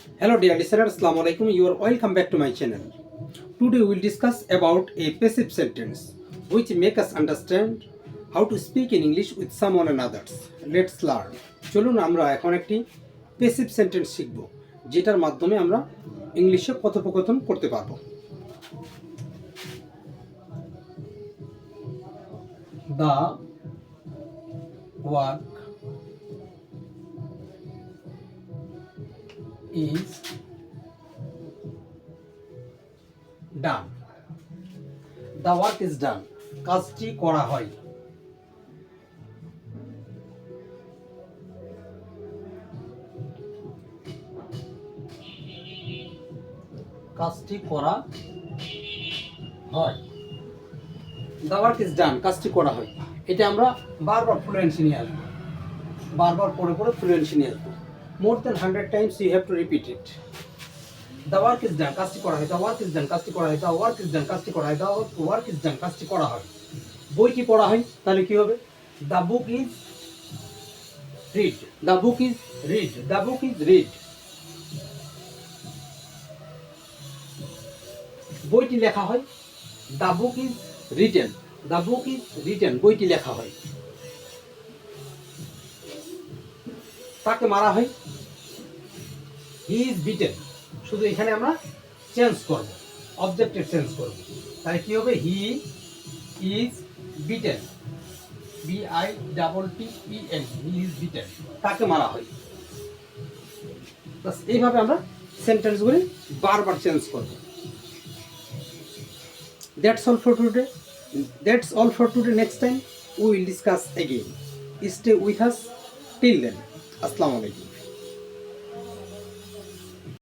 Hello dear listeners, Assalamu alaikum. You are welcome back to my channel. Today we will discuss about a passive sentence which make us understand how to speak in English with someone and others. Let's learn. চলুন আমরা এখন একটি passive sentence শিখব যেটার মাধ্যমে আমরা ইংলিশে কথোপকথন করতে পারব the work is done. The work is done. কাজটি করা হয়। কাজটি করা হয়। দ্য ওয়ার্ক ইজ ডান কাজটি করা হয়। এটা আমরা বারবার ফ্লুয়েন্সি নিয়ে আসব। বারবার পরে পরে ফ্লুয়েন্সি নিয়ে আসব। More than hundred times you have to repeat it the work is done কাজটি করা হয় দ্য ওয়ার্ক ইজ ডান কাজটি করা হয় দ্য ওয়ার্ক ইজ ডান কাজটি করা হয় দ্য ওয়ার্ক ইজ ডান কাজটি করা হয়। বইটি পড়া হয়? তাহলে কি হবে? The book is read the book is read the book is read বইটি লেখা হয় the book is written the book is written বইটি লেখা হয়। তাকে মারা হয় হি ইজ বিটেন শুধু এখানে আমরা চেঞ্জ করব অবজেক্টের চেঞ্জ করব। তাহলে কি হবে? He is beaten B I double T E N he is beaten তাকে মারা হয়। বাস এইভাবে আমরা সেন্টেন্সগুলি বারবার চেঞ্জ করব। That's all for today that's all for today next time we will discuss again stay with us till then আসসালামু আলাইকুম